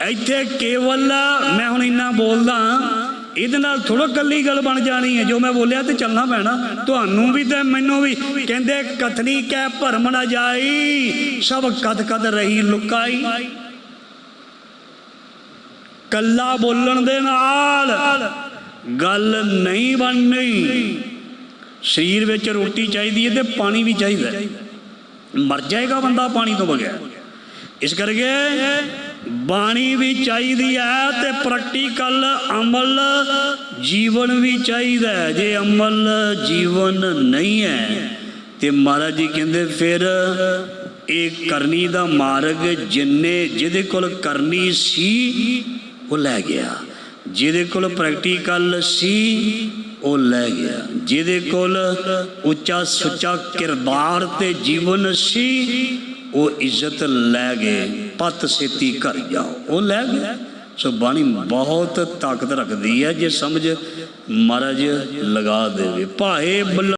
ਇੱਥੇ ਕੇਵਲ ਮੈਂ ਹੁਣ ਇੰਨਾ ਬੋਲਦਾ ਇਹਦੇ ਨਾਲ ਥੋੜਾ ਕੱਲੀ ਗੱਲ ਬਣ ਜਾਣੀ ਹੈ। ਜੋ ਮੈਂ ਬੋਲਿਆ ਤੇ ਚੱਲਣਾ ਪੈਣਾ। ਤੁਹਾਨੂੰ ਵੀ ਤੇ ਮੈਨੂੰ ਵੀ। ਕਹਿੰਦੇ ਕਥਨੀ ਕਹਿ ਭਰਮ ਨਾ ਜਾਈ, ਸਭ ਕਦ ਕਦ ਰਹੀ ਲੁਕਾਈ। ਕੱਲਾ ਬੋਲਣ ਦੇ ਨਾਲ ਗੱਲ ਨਹੀਂ ਬਣਨੀ। ਸਰੀਰ ਵਿੱਚ ਰੋਟੀ ਚਾਹੀਦੀ ਹੈ ਤੇ ਪਾਣੀ ਵੀ ਚਾਹੀਦਾ ਮਰ ਜਾਏਗਾ ਬੰਦਾ ਪਾਣੀ ਤੋਂ ਬਗੈਰ। ਇਸ ਕਰਕੇ ਬਾਣੀ ਵੀ ਚਾਹੀਦੀ ਹੈ ਤੇ ਪ੍ਰੈਕਟੀਕਲ ਅਮਲ ਜੀਵਨ ਵੀ ਚਾਹੀਦਾ ਹੈ। ਜੇ ਅਮਲ ਜੀਵਨ ਨਹੀਂ ਹੈ ਤੇ ਮਹਾਰਾਜ ਜੀ ਕਹਿੰਦੇ ਫਿਰ ਇਹ ਕਰਨੀ ਦਾ ਮਾਰਗ ਜਿੰਨੇ ਜਿਹਦੇ ਕੋਲ ਕਰਨੀ ਸੀ ਉਹ ਲੈ ਗਿਆ। ਜਿਹਦੇ ਕੋਲ ਪ੍ਰੈਕਟੀਕਲ ਸੀ ਉਹ ਲੈ ਗਿਆ। ਜਿਹਦੇ ਕੋਲ ਉੱਚਾ ਸੁੱਚਾ ਕਿਰਦਾਰ ਤੇ ਜੀਵਨ ਸੀ ਉਹ ਇੱਜ਼ਤ ਲੈ ਗਏ। ਪਤ ਸੇਤੀ ਘਰ ਜਾਓ। ਉਹ ਲੈ ਗਏ ਸੋ ਬਾਣੀ ਬਹੁਤ ਤਾਕਤ ਰੱਖਦੀ ਹੈ ਜੇ ਸਮਝ ਮਹਾਰਾਜ ਲਗਾ ਦੇਵੇ। ਭਾਏ